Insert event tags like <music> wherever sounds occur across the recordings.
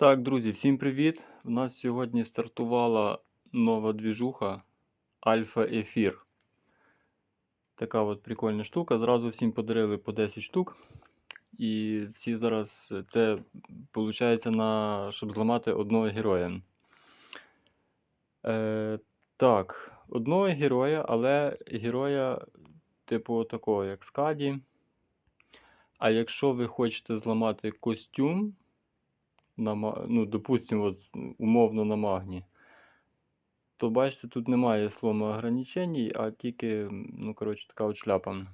Так, друзі, всім привіт! У нас сьогодні стартувала нова двіжуха Альфа Ефір. Така от прикольна штука. Зразу всім подарили по 10 штук. І всі зараз це виходить на щоб зламати одного героя. Е, так, одного героя, але героя, типу, такого, як Скаді. А якщо ви хочете зламати костюм, на, ну, допустимо, от, умовно на магні, то бачите, тут немає слому ограничень, а тільки, ну, коротше, така от шляпа.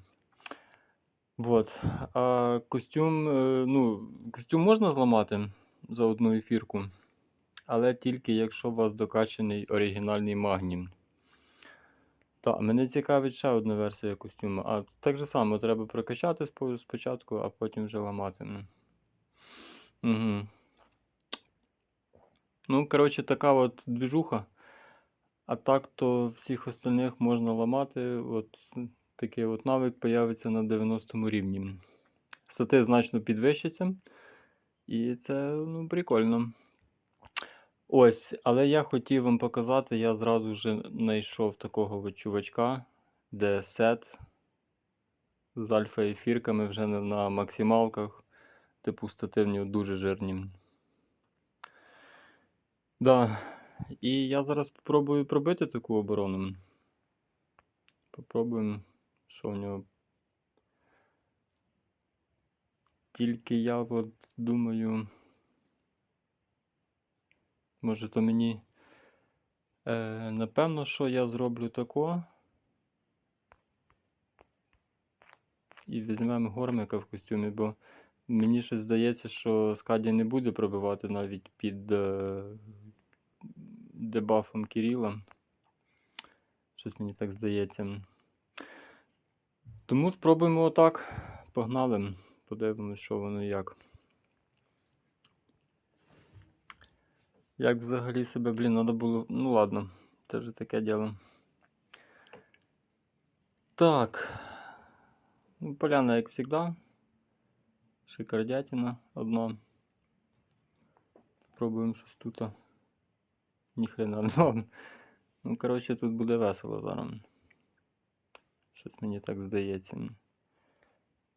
Вот. А костюм, е, ну, костюм можна зламати за одну ефірку, але тільки якщо у вас докачаний оригінальний магнім. Так, мене цікавить ще одна версія костюму. А так же само треба прокачати спочатку, а потім вже ламати. Угу. Ну, коротше, така от двіжуха. А так, то всіх остальних можна ламати. От такий от навик появиться на 90 рівні. Стати значно підвищиться. І це ну, прикольно. Ось, але я хотів вам показати, я зразу вже знайшов такого от чувачка, де сет з альфа-ефірками вже на максималках, типу стативні дуже жирні. Да. І я зараз спробую пробити таку оборону. Попробуємо, що в нього. Тільки я от думаю. Може, то мені. Е, напевно, що я зроблю тако. І візьмемо гормика в костюмі, бо мені ще здається, що Скаді не буде пробивати навіть під е, дебафом Кіріла. Щось мені так здається. Тому спробуємо отак. Погнали. Подивимось, що воно як. Як взагалі себе, блін, треба було. Ну ладно, це вже таке діло. Так. Ну, поляна, як завжди. Шикардятина одна. Пробуємо щось тут. Ніхрена <laughs> не Ну, коротше, тут буде весело зараз. Щось мені так здається.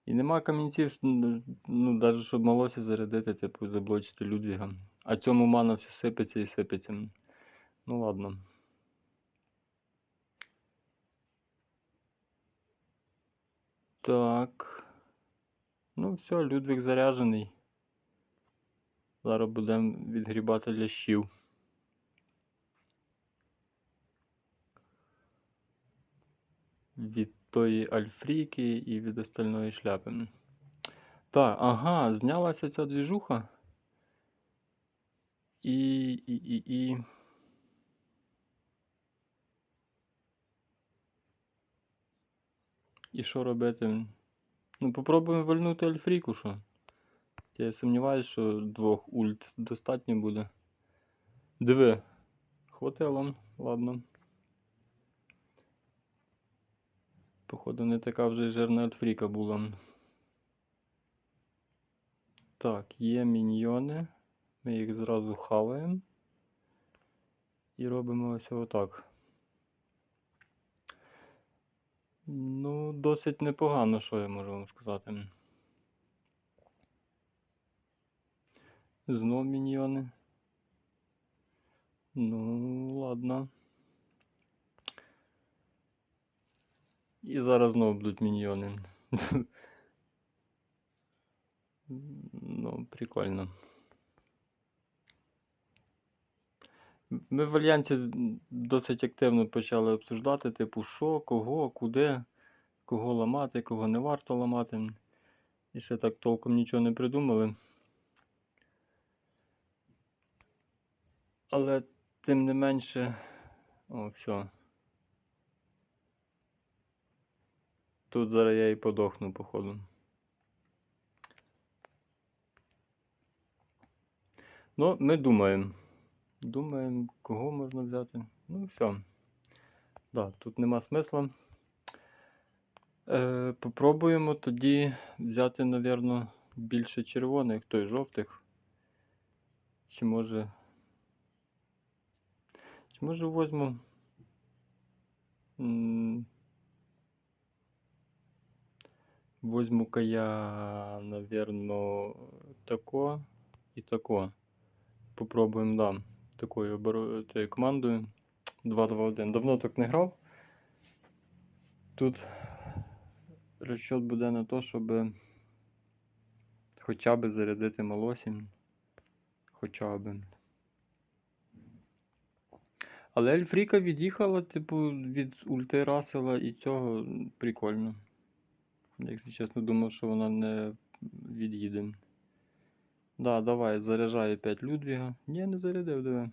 І нема камінців, ну, навіть щоб малося зарядити, типу, заблочити Людвіга. А цьому мана все сипеться і сипеться. Ну ладно. Так. Ну, все, Людвіг заряджений. Зараз будемо відгрібати лящів. Від тої альфрійки і від остальної шляпи. Так, ага, знялася ця двіжуха. І. і, і, і... І що робити? Ну, попробуємо вальнути альфріку, що. Я сумніваюся, що двох ульт достатньо буде. Диви. Хватило, ладно. Походу, не така вже й жирна альфріка була. Так, є міньйони. Ми їх зразу хаваємо. І робимо ось отак. Ну, досить непогано, що я можу вам сказати. Знов міньйони. Ну, ладно. І зараз знову будуть міньйони. Ну, прикольно. Ми в Альянсі досить активно почали обсуждати, типу, що, кого, куди, кого ламати, кого не варто ламати. І ще так толком нічого не придумали. Але тим не менше. О, все. Тут зараз я і подохну, походу. Ну, ми думаємо. Думаємо, кого можна взяти. Ну, все. Да, тут нема смисла. Е, попробуємо тоді взяти, напевно, більше червоних, той жовтих. Чи може. Чи може возьму. Возьму-ка я, наверно, тако і тако. Попробуємо, да. Такою оборо... командою. 2-2-1. Давно так не грав. Тут розчет буде на те, щоб хоча б зарядити малосім. Хоча б. Але Ельфріка від'їхала, типу, від ульти Расела і цього прикольно. Якщо чесно, думав, що вона не від'їде. Да, давай, заряджаю 5 Людвіга. Ні, не зарядив, диви.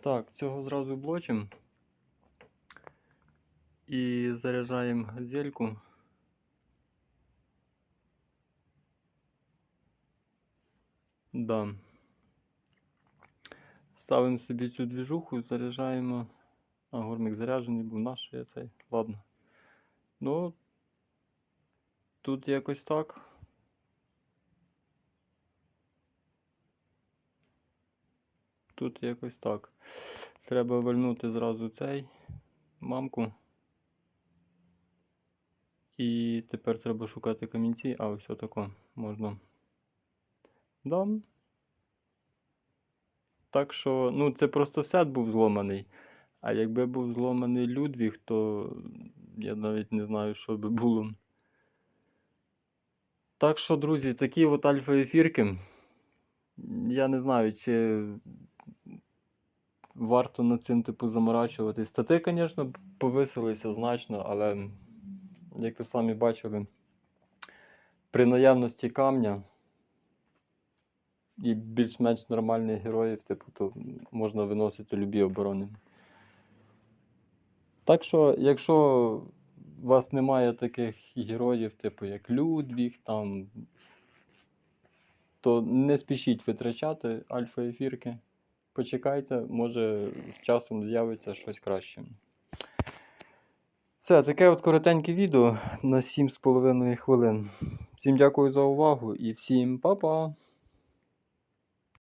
Так, цього зразу блочимо. І заряджаємо газельку. Да. Ставимо собі цю двіжуху, заряджаємо. А, гормик заряджений був наш, я цей. Ладно. Ну, тут якось так. Тут якось так. Треба вальнути зразу цей мамку. І тепер треба шукати камінці, а ось отако можна. Дам. Так що, ну, це просто сет був зломаний. А якби був зломаний Людвіг, то я навіть не знаю, що би було. Так що, друзі, такі от альфа-ефірки. Я не знаю, чи варто над цим типу заморачуватись. Стати, звісно, повисилися значно, але, як ви самі бачили, при наявності камня і більш-менш нормальних героїв, типу, то можна виносити любі оборони. Так що, якщо у вас немає таких героїв, типу як Людвіг, там, то не спішіть витрачати альфа-ефірки. Почекайте, може з часом з'явиться щось краще. Все, таке от коротеньке відео на 7,5 хвилин. Всім дякую за увагу і всім па-па!